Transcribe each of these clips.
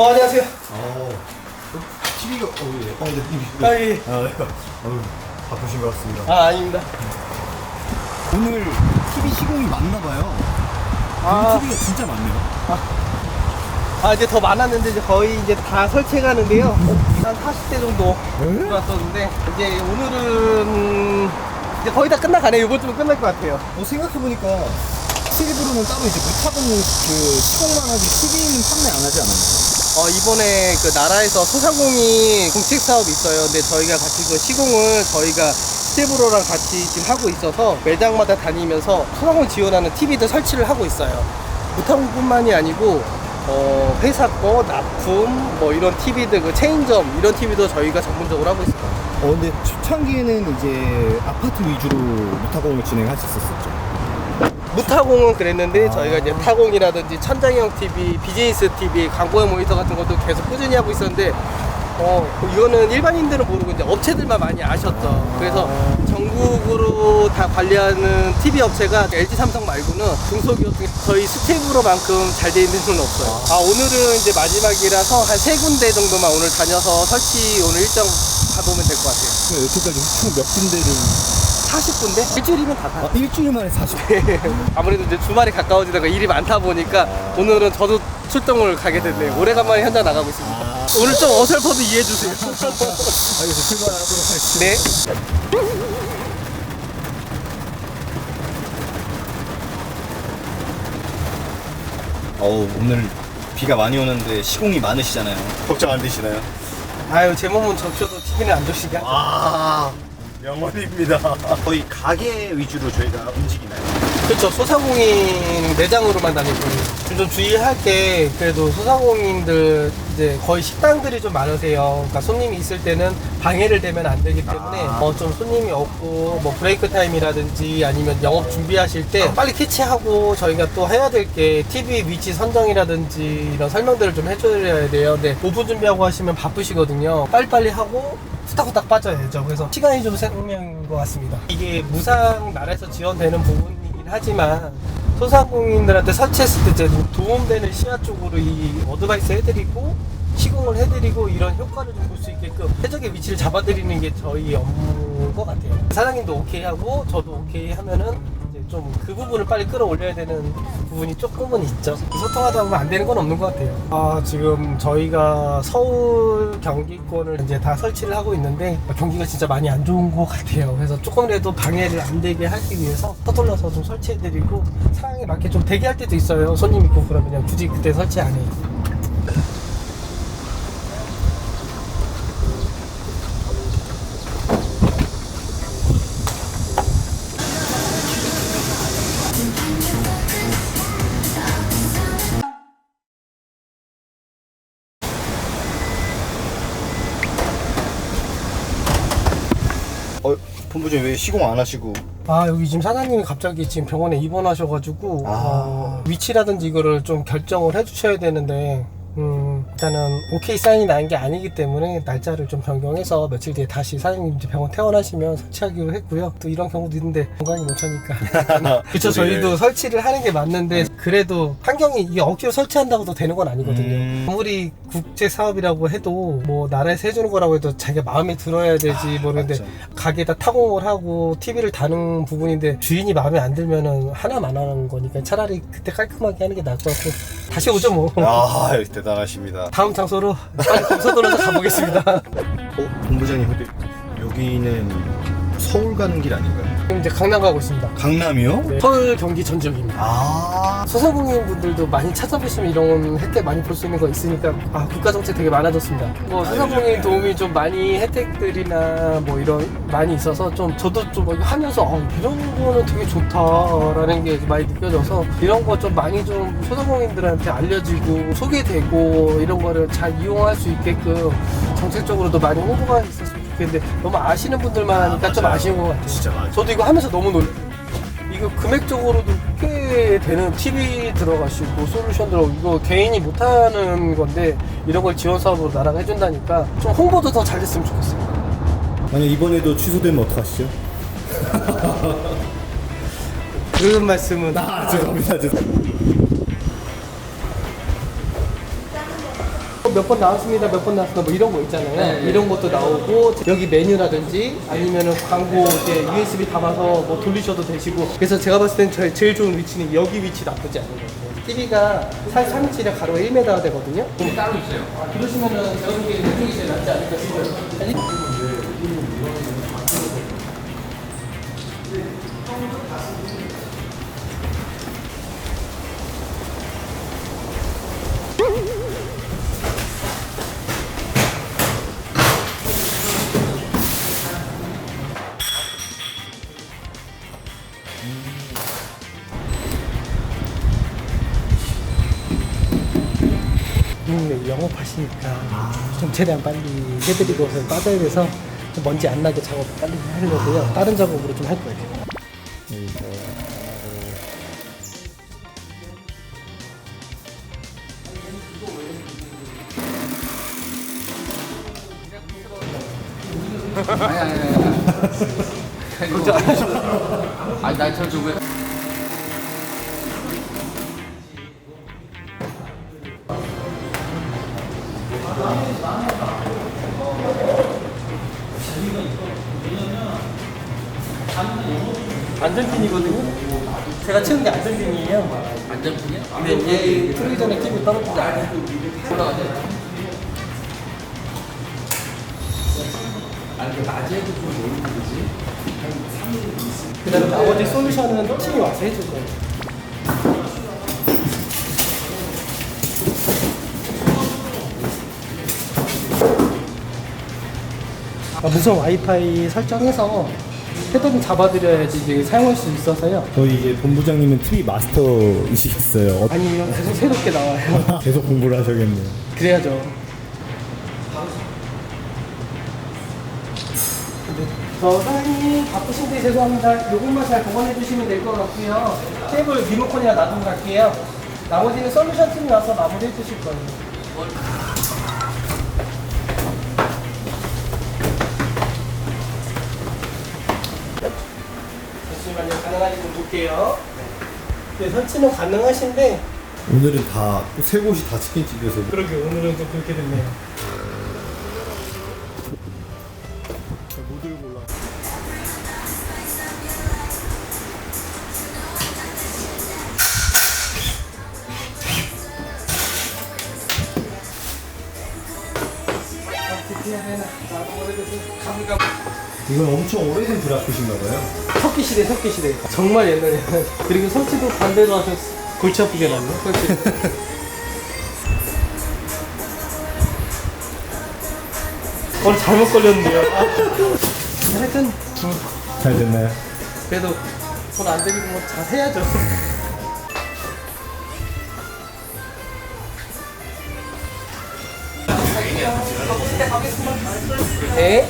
어, 안녕하세요. 어, TV가, 어, 예. 어, 네, TV. 아, 예. 아, 네. 어우, 바쁘신 것 같습니다. 아, 아닙니다. 오늘 TV 시공이 많나 봐요. 아. TV가 진짜 많네요. 아, 이제 더 많았는데, 이제 거의 이제 다 설치해 가는데요. 한 40대 정도 들어왔었는데, 이제 오늘은 이제 거의 다 끝나가네요. 이번 주면 끝날 것 같아요. 어, 생각해보니까 TV로는 따로 이제 무타공 그 시공만 하지 TV는 판매 안 하지 않았나요? 어, 이번에 그 나라에서 소상공인 공책 사업이 있어요. 근데 저희가 같이 그 시공을 저희가 스테브로랑 같이 지금 하고 있어서 매장마다 다니면서 소상공인 지원하는 TV도 설치를 하고 있어요. 무타공뿐만이 아니고 어, 회사 거, 납품, 뭐 이런 TV들, 그 체인점 이런 TV도 저희가 전문적으로 하고 있어요. 어, 근데 초창기에는 이제 아파트 위주로 무타공을 진행하셨었죠. 무타공은 그랬는데 아. 저희가 이제 타공이라든지 천장형 TV, 비즈니스 TV, 광고형 모니터 같은 것도 계속 꾸준히 하고 있었는데 어 이거는 일반인들은 모르고 이제 업체들만 많이 아셨죠. 그래서 전국으로 다 관리하는 TV 업체가 LG 삼성 말고는 중소기업 중에 저희 스텝으로만큼 잘 돼 있는 건 없어요. 아 오늘은 이제 마지막이라서 한 세 군데 정도만 오늘 다녀서 설치 오늘 일정 가보면 될 것 같아요. 그럼 여태까지 총 몇 군데를 40군데 일주일이면 다 다. 아, 일주일 만에 40. 아무래도 이제 주말이 가까워지다가 일이 많다 보니까 오늘은 저도 출동을 가게 됐네요. 오래간만에 현장 나가고 있습니다. 아. 오늘 좀 어설퍼도 이해해 주세요. 알겠습니다. 출발하도록 하겠습니다. 네. 어우 오늘 비가 많이 오는데 시공이 많으시잖아요. 걱정 안 되시나요? 아유 제 몸은 적셔도 TV는 안 좋으시냐? 아 명언입니다. 거의 가게 위주로 저희가 움직이나요? 그렇죠. 소상공인 매장으로만 다니고 좀 주의할 게 그래도 소상공인들 이제 거의 식당들이 좀 많으세요. 그러니까 손님이 있을 때는 방해를 되면 안 되기 때문에 아. 어, 좀 손님이 없고 뭐 브레이크 타임이라든지 아니면 영업 준비하실 때 빨리 캐치하고 저희가 또 해야 될 게 TV 위치 선정이라든지 이런 설명들을 좀 해줘야 돼요. 근데 오픈 준비하고 하시면 바쁘시거든요. 빨리빨리 하고 후딱후딱 빠져야죠. 그래서 시간이 좀 생명인 것 같습니다. 이게 무상 나라에서 지원되는 부분이긴 하지만 소상공인들한테 설치했을 때 이제 도움되는 시야 쪽으로 이 어드바이스 해드리고 시공을 해드리고 이런 효과를 좀 볼 수 있게끔 최적의 위치를 잡아드리는 게 저희 업무인 것 같아요. 사장님도 오케이 하고 저도 오케이 하면은 좀 그 부분을 빨리 끌어올려야 되는 부분이 조금은 있죠. 소통하다 보면 안 되는 건 없는 것 같아요. 아, 지금 저희가 서울 경기권을 이제 다 설치를 하고 있는데 경기가 진짜 많이 안 좋은 것 같아요. 그래서 조금이라도 방해를 안 되게 하기 위해서 서둘러서 좀 설치해드리고 상황에 맞게 좀 대기할 때도 있어요. 손님 있고 그러면 굳이 그때 설치 안 해요. 본부장님 왜 시공 안 하시고? 아 여기 지금 사장님이 갑자기 지금 병원에 입원하셔가지고 아. 어, 위치라든지 이거를 좀 결정을 해주셔야 되는데 음, 일단은 오케이 사인이 난 게 아니기 때문에 날짜를 좀 변경해서 며칠 뒤에 다시 사장님 이제 병원 퇴원하시면 설치하기로 했고요 또 이런 경우도 있는데 건강이 못하니까 그쵸 저희도 설치를 하는 게 맞는데 그래도 환경이 이게 억지로 설치한다고 되는 건 아니거든요 음. 아무리 국제 사업이라고 해도 뭐 나라에서 해주는 거라고 해도 자기가 마음에 들어야 되지 모르는데 맞죠. 가게에다 타공을 하고 TV를 다는 부분인데 주인이 마음에 안 들면은 하나만 하는 거니까 차라리 그때 깔끔하게 하는 게 나을 것 같고 다시 오죠 뭐 아 대단하십니다. 다음 장소로 빨리 동서돌아서 가보겠습니다 어 본부장님 근데 여기는 서울 가는 길 아닌가요? 지금 이제 강남 가고 있습니다 강남이요? 네. 서울 경기 전 지역입니다 아 소상공인 분들도 많이 찾아보시면 이런 혜택 많이 볼 수 있는 거 있으니까 아 국가 정책 되게 많아졌습니다. 뭐 소상공인 도움이 좀 많이 혜택들이나 뭐 이런 많이 있어서 좀 저도 좀 하면서 어, 이런 거는 되게 좋다라는 게 많이 느껴져서 이런 거 좀 많이 좀 소상공인들한테 알려지고 소개되고 이런 거를 잘 이용할 수 있게끔 정책적으로도 많이 홍보가 있 좋겠는데 너무 아시는 분들만 하니까 좀 맞아요. 아쉬운 것 같아요. 진짜 맞아. 저도 이거 하면서 너무 놀랐어요. 이거 금액적으로도 꽤 되는 TV 들어가시고 솔루션 들어 이거 개인이 못하는 건데 이런 걸 지원 사업으로 나라가 해준다니까 좀 홍보도 더 잘 됐으면 좋겠어요. 만약 이번에도 취소되면 어떡하시죠? 그런 말씀은 아, 죄송합니다. 죄송합니다. 몇 번 나왔습니다, 몇 번 나왔습니다, 뭐 이런 거 있잖아요. 네, 네. 이런 것도 나오고 여기 메뉴라든지 아니면은 광고 이제 USB 담아서 뭐 돌리셔도 되시고. 그래서 제가 봤을 땐 저희 제일 좋은 위치는 여기 위치 나쁘지 않은 것 같아요. TV가 43인치라 가로가 1m 되거든요. 그럼 따로 있어요. 그러시면은 제가 보기에는 이쪽이 제일 낫지 않을까 싶어요. 아니, 음, 영업하시니까 좀 최대한 빨리 해드리고서 빠져야 돼서 좀 먼지 안 나게 작업 빨리 하려고요. 다른 작업으로 좀 할 거예요. 아니 아니 아니. 그렇죠. 아니 나저 저거. 안전핀이거든요. 제가 치운 게 안전핀이에요. 안전핀이야? 근데 얘 틀기 전에 TV 떨어지지 않아요. 올라가자. 아니 그 낮에도 좀 모르는 거지. 그 다음에 나머지 솔루션은 팀이 와서 해줄 거예요. 무선 와이파이 설정해서 헤드를 잡아드려야지 이제 사용할 수 있어서요. 저희 이제 본부장님은 TV 마스터이시겠어요. 어, 아니면 계속 새롭게 나와요. 계속 공부를 하셔야겠네요. 그래야죠. 근데 저사님 바쁘신데 죄송합니다. 요것만 잘 보관해 주시면 될 것 같고요. 테이블 리모컨이나 놔두고 갈게요. 나머지는 솔루션 팀이 와서 마무리해 주실 거예요. 볼게요. 네, 설치는 가능하신데 오늘은 다 세 곳이 다 치킨집이어서 그러게 오늘은 또 그렇게 됐네요. 못 들고 올라. 어떻게 해야 되나? 나도 오래돼서 감각. 이건 엄청 오래된 브라켓인가 봐요. 석기 시대, 석기 시대. 정말 옛날에. 그리고 설치도 반대로 하셔 골치 아프게 났네. 설치. 오늘 잘못 걸렸는데요. 아. 하여튼 음, 잘 됐나요? 그래도 돈안 들이고 뭐 잘 해야죠. 네.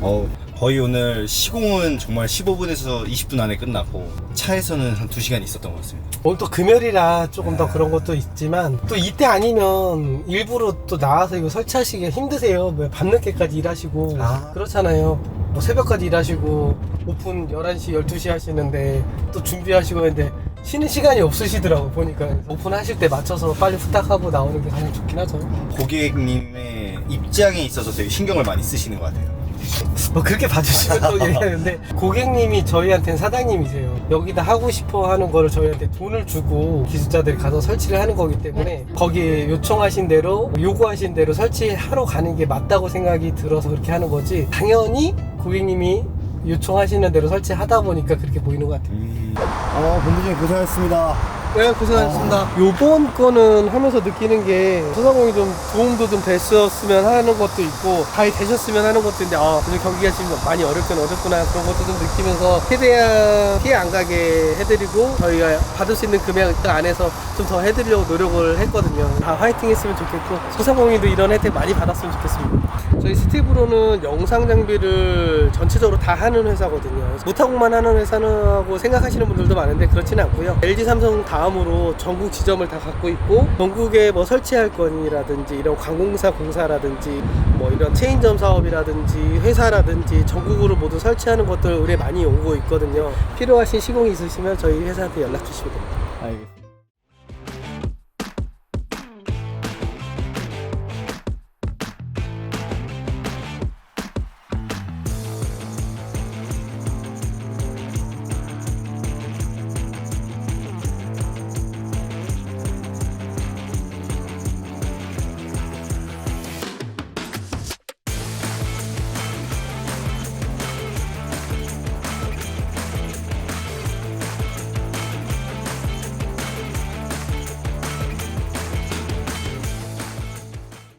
어, 거의 오늘 시공은 정말 15분에서 20분 안에 끝났고 차에서는 한 2시간 있었던 것 같습니다. 오늘 또 금요일이라 조금 더 그런 것도 있지만 또 이때 아니면 일부러 또 나와서 이거 설치하시기 힘드세요. 뭐 밤늦게까지 일하시고 아. 그렇잖아요. 뭐 새벽까지 일하시고 오픈 11시, 12시 하시는데 또 준비하시고 했는데 쉬는 시간이 없으시더라고 보니까 오픈하실 때 맞춰서 빨리 부탁하고 나오는 게 가장 좋긴 하죠. 고객님의 입장에 있어서 되게 신경을 많이 쓰시는 것 같아요. 뭐 그렇게 봐주시면 또 얘기하는데 고객님이 저희한테는 사장님이세요. 여기다 하고 싶어 하는 거를 저희한테 돈을 주고 기술자들이 가서 설치를 하는 거기 때문에 거기에 요청하신 대로 요구하신 대로 설치하러 가는 게 맞다고 생각이 들어서 그렇게 하는 거지 당연히 고객님이 요청하시는 대로 설치하다 보니까 그렇게 보이는 것 같아요. 어, 본부장님 고생하셨습니다. 네, 고생하셨습니다. 요번 거는 하면서 느끼는 게 소상공이 좀 도움도 좀 됐었으면 하는 것도 있고 잘 되셨으면 하는 것도 있는데 아, 오늘 경기가 지금 많이 어렵긴 어렵구나 그런 것도 좀 느끼면서 최대한 피해 안 가게 해드리고 저희가 받을 수 있는 금액 안에서 좀 더 해드리려고 노력을 했거든요. 다 화이팅 했으면 좋겠고 소상공인도 이런 혜택 많이 받았으면 좋겠습니다. 저희 스티브로는 영상 장비를 전체적으로 다 하는 회사거든요. 무타공만 하는 회사라고 생각하시는 분들도 많은데 그렇지는 않고요. LG 삼성 다 음으로 전국 지점을 다 갖고 있고 전국에 뭐 설치할 건이라든지 이런 관공사 공사라든지 뭐 이런 체인점 사업이라든지 회사라든지 전국으로 모두 설치하는 것들 의뢰 많이 오고 있거든요. 필요하신 시공이 있으시면 저희 회사한테 연락 주시면 됩니다. 알겠습니다.